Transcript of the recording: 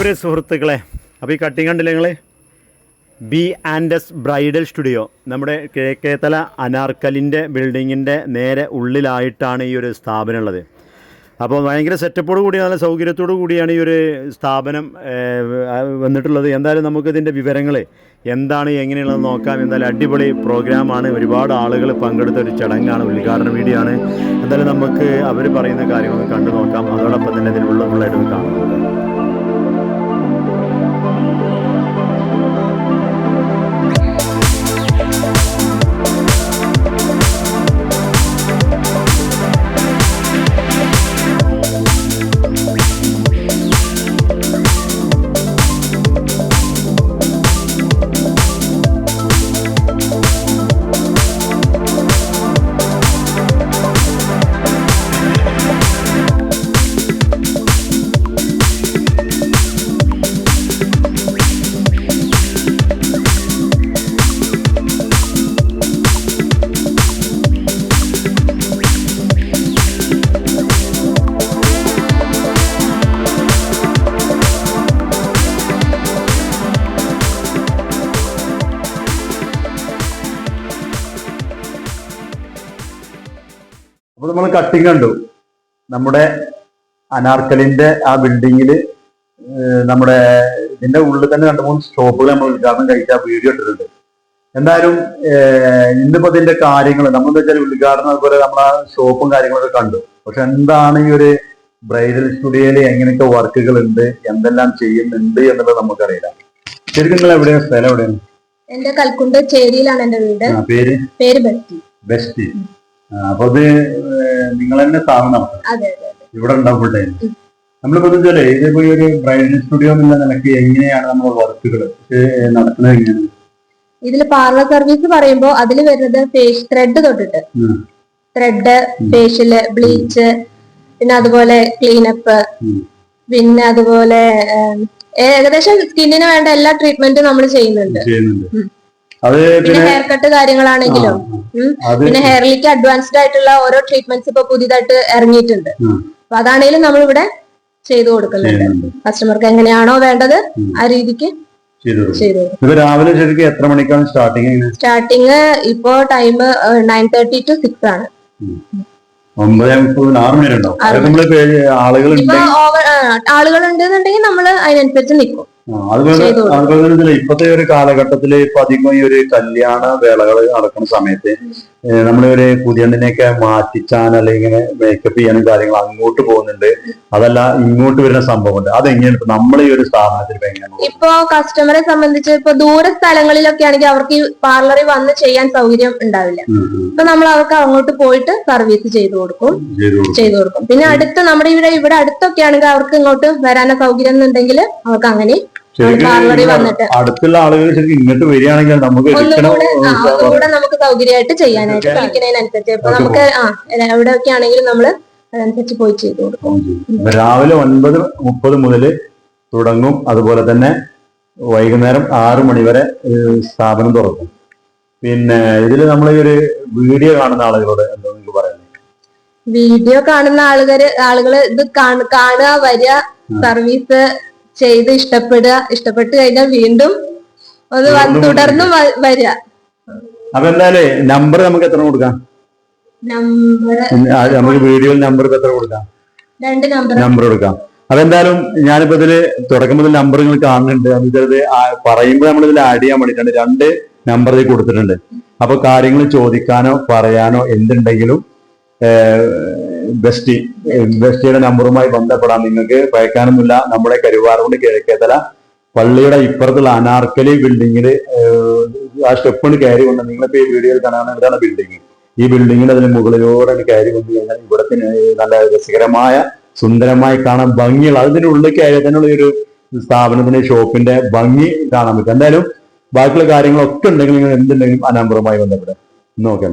പ്രിയ സുഹൃത്തുക്കളെ അപ്പോൾ ഈ കട്ടിങ് കണ്ടില്ല നിങ്ങൾ B and S bridal studio. നമ്മുടെ കിഴക്കേത്തല അനാർക്കലിന്റെ ബിൽഡിങ്ങിന്റെ നേരെ ഉള്ളിലായിട്ടാണ് ഈ ഒരു സ്ഥാപനം ഉള്ളത് അപ്പോൾ ഭയങ്കര സെറ്റപ്പോട് കൂടി നല്ല സൗകര്യത്തോടു കൂടിയാണ് ഈ ഒരു സ്ഥാപനം വന്നിട്ടുള്ളത്. എന്തായാലും നമുക്കിതിന്റെ വിവരങ്ങൾ എന്താണ് എങ്ങനെയുള്ളത് നോക്കാം. എന്തായാലും അടിപൊളി പ്രോഗ്രാമാണ് ഒരുപാട് ആളുകൾ പങ്കെടുത്ത ഒരു ചടങ്ങാണ് ഉദ്ഘാടന വീഡിയോ ആണ്. എന്തായാലും നമുക്ക് അവർ പറയുന്ന കാര്യങ്ങളൊക്കെ കണ്ടു നോക്കാം. അതോടൊപ്പം തന്നെ ഇതിനുള്ള ഫുള്ളായിട്ട് കാണാം അപ്പോൾ നമ്മൾ കട്ടിങ് കണ്ടു. നമ്മുടെ അനാർക്കലിന്റെ ആ ബിൽഡിങ്ങിൽ നമ്മുടെ ഇതിന്റെ ഉള്ളിൽ തന്നെ രണ്ട് മൂന്ന് സ്റ്റോപ്പുകൾ നമ്മൾ ഉദ്ഘാടനം കഴിച്ച വീഡിയോ ഇട്ടിട്ടുണ്ട്. എന്തായാലും ഇന്നിപ്പോ ഇതിന്റെ കാര്യങ്ങൾ നമ്മളെന്താ വെച്ചാൽ ഉദ്ഘാടനം അതുപോലെ ആ ഷോപ്പും കാര്യങ്ങളൊക്കെ കണ്ടു. പക്ഷെ എന്താണ് ഈ ഒരു ബ്രൈഡൽ സ്റ്റുഡിയോയിൽ എങ്ങനെയൊക്കെ വർക്കുകൾ ഉണ്ട് എന്തെല്ലാം ചെയ്യുന്നുണ്ട് എന്നുള്ളത് നമുക്കറിയില്ല. ശരിക്കും നിങ്ങൾ എവിടെയാണ് സ്ഥലം എവിടെയാണ്? എന്റെ കൽക്കുണ്ട് ചേരിയിലാണ് എന്റെ വീട്. പേര്? പേര് ബെസ്റ്റി ബെസ്റ്റ് അപ്പൊ അത് നിങ്ങൾ തന്നെ സ്ഥാപനം നടത്തും. ഇവിടെ ഉണ്ടാവും ഫുൾ ടൈം നമ്മളിപ്പോ വെച്ചാൽ ഇതിപ്പോ ഈ ഒരു ബ്രൈഡൽ സ്റ്റുഡിയോ എന്നുള്ള നിലയ്ക്ക് എങ്ങനെയാണ് നമ്മൾ വർക്കുകൾ നടത്തുന്നത് എങ്ങനെയാണ്? ഇതിൽ പാർലർ സർവീസ് പറയുമ്പോൾ അതിൽ വരുന്നത് ഫേസ് ത്രെഡ് തൊട്ടിട്ട്. ത്രെഡ് ഫേഷ്യൽ ബ്ലീച്ച് പിന്നെ അതുപോലെ ക്ലീനപ്പ്. പിന്നെ അതുപോലെ ഏകദേശം സ്കിന്നിന് വേണ്ട എല്ലാ ട്രീറ്റ്മെന്റും നമ്മൾ ചെയ്യുന്നുണ്ട്. അത് പിന്നെ ഹെയർ കട്ട് കാര്യങ്ങളാണെങ്കിലും പിന്നെ ഹെയറിലേക്ക് അഡ്വാൻസ്ഡ് ആയിട്ടുള്ള ഓരോ ട്രീറ്റ്മെന്റ്സ് ഇപ്പൊ പുതിയതായിട്ട് ഇറങ്ങിയിട്ടുണ്ട്. അപ്പൊ അതാണെങ്കിലും നമ്മളിവിടെ ചെയ്തു കൊടുക്കുന്നുണ്ട് കസ്റ്റമർക്ക് എങ്ങനെയാണോ വേണ്ടത് ആ രീതിക്ക്. ഇപ്പൊ രാവിലെ ശരിക്കും എത്ര മണിക്കാണ് സ്റ്റാർട്ടിങ് സ്റ്റാർട്ടിങ് ഇപ്പോ time nine thirty to six ആണ്. ആളുകൾ ഉണ്ടെന്നുണ്ടെങ്കിൽ നമ്മൾ അതിനനുസരിച്ച് നിൽക്കും അതുപോലെ. അതുപോലെ തന്നെ ഇപ്പത്തെ ഒരു കാലഘട്ടത്തിൽ ഇപ്പൊ അധികം ഈ ഒരു കല്യാണ വേളകൾ നടക്കുന്ന സമയത്ത് നമ്മൾ ഒരു പുതിയണ്ണിനെയൊക്കെ മാറ്റിച്ചാൻ അല്ലെങ്കിൽ മേക്കപ്പ് ചെയ്യാനും കാര്യങ്ങൾ അങ്ങോട്ട് പോകുന്നുണ്ട്. അതല്ല ഇങ്ങോട്ട് വരുന്ന സംഭവമുണ്ട്. അതെങ്ങനെയാണ് ഇപ്പൊ നമ്മൾ ഈ ഒരു സ്ഥാപനത്തിൽ ഇപ്പൊ എങ്ങനെയാണ് ഇപ്പോ കസ്റ്റമറെ സംബന്ധിച്ച് ഇപ്പൊ ദൂര സ്ഥലങ്ങളിലൊക്കെ ആണെങ്കിൽ അവർക്ക് ഈ പാർലറിൽ വന്ന് ചെയ്യാൻ സൗകര്യം ഉണ്ടാവില്ല. അപ്പൊ നമ്മൾ അവർക്ക് അങ്ങോട്ട് പോയിട്ട് സർവീസ് ചെയ്തു കൊടുക്കും. ചെയ്തു കൊടുക്കും. പിന്നെ അടുത്ത് നമ്മുടെ ഇവിടെ ഇവിടെ അടുത്തൊക്കെ ആണെങ്കിൽ അവർക്ക് ഇങ്ങോട്ട് വരാനോ സൗകര്യം എന്നുണ്ടെങ്കിൽ അവർക്ക് അങ്ങനെ ശരിക്കും അടുത്തുള്ള ആളുകൾ ശരിക്കും ഇങ്ങോട്ട് വരികയാണെങ്കിൽ നമുക്ക് ഒന്നുകൂടെ നമുക്ക് സൗകര്യമായിട്ട് ചെയ്യാനായിട്ട് കളിക്കുന്നതിനനുസരിച്ച് ഇപ്പൊ നമുക്ക് ആ എവിടെയൊക്കെ ആണെങ്കിലും നമ്മൾ അതനുസരിച്ച് പോയി ചെയ്തു കൊടുക്കും. രാവിലെ ഒൻപത് മുപ്പത് മുതൽ തുടങ്ങും. അതുപോലെ തന്നെ വൈകുന്നേരം ആറു മണി വരെ സ്ഥാപനം തുറക്കും. പിന്നെ ഇതിൽ നമ്മൾ ഈ ഒരു വീഡിയോ കാണുന്ന ആളുകളോട് എന്താ നിങ്ങൾക്ക് പറയുന്നത് വീഡിയോ കാണുന്ന ആളുകൾ ആളുകൾ ഇത് കാണ- കാണുക വരിക സർവീസ് ചെയ്ത് ഇഷ്ടപ്പെടുക ഇഷ്ടപ്പെട്ട് കഴിഞ്ഞാൽ വീണ്ടും അത് തുടർന്ന് വരിക. അപ്പൊ എന്തായാലേ നമ്പർ നമുക്ക് എത്ര കൊടുക്കാം? നമുക്ക് വീഡിയോയിൽ നമ്പർ എത്ര കൊടുക്കാം? രണ്ട് നമ്പർ നമ്പർ കൊടുക്കാം. അപ്പൊ എന്തായാലും ഞാനിപ്പോ ഇതിൽ തുടക്കം മുതൽ നമ്പർ നിങ്ങൾ കാണുന്നുണ്ട്. അതിന്റെ പറയുമ്പോൾ നമ്മൾ ഇതിൽ ആഡ് ചെയ്യാൻ വേണ്ടിയിട്ടാണ് രണ്ട് നമ്പർ ഇതിൽ കൊടുത്തിട്ടുണ്ട്. അപ്പൊ കാര്യങ്ങൾ ചോദിക്കാനോ പറയാനോ എന്തുണ്ടെങ്കിലും ബെസ്റ്റി ബെസ്റ്റിയുടെ നമ്പറുമായി ബന്ധപ്പെടാം നിങ്ങൾക്ക് ഭയക്കാനൊന്നുമില്ല. നമ്മുടെ കരുവാറുകൊണ്ട് കിഴക്കേതല പള്ളിയുടെ ഇപ്പുറത്തുള്ള അനാർക്കലി ബിൽഡിങ്ങിൽ ആ സ്റ്റെപ്പിന് കയറി കൊണ്ട് നിങ്ങളിപ്പോ ഈ വീഡിയോയിൽ കാണാൻ ഇതാണ് ബിൽഡിംഗ് ഈ ബിൽഡിങ്ങിന് അതിന് മുകളിലൂടെ കയറി വന്നു കഴിഞ്ഞാൽ ഇവിടത്തിന് നല്ല രസകരമായ സുന്ദരമായി കാണാൻ ഭംഗിയുള്ള അതിന്റെ ഉള്ളിൽ കയറി തന്നെയുള്ള ഒരു സ്ഥാപനത്തിന്റെ ഷോപ്പിന്റെ ഭംഗി കാണാൻ പറ്റും. എന്തായാലും ബാക്കിയുള്ള കാര്യങ്ങളൊക്കെ ഉണ്ടെങ്കിൽ നിങ്ങൾ എന്തുണ്ടെങ്കിലും ആ നമ്പറുമായി ബന്ധപ്പെടാം നോക്കാം.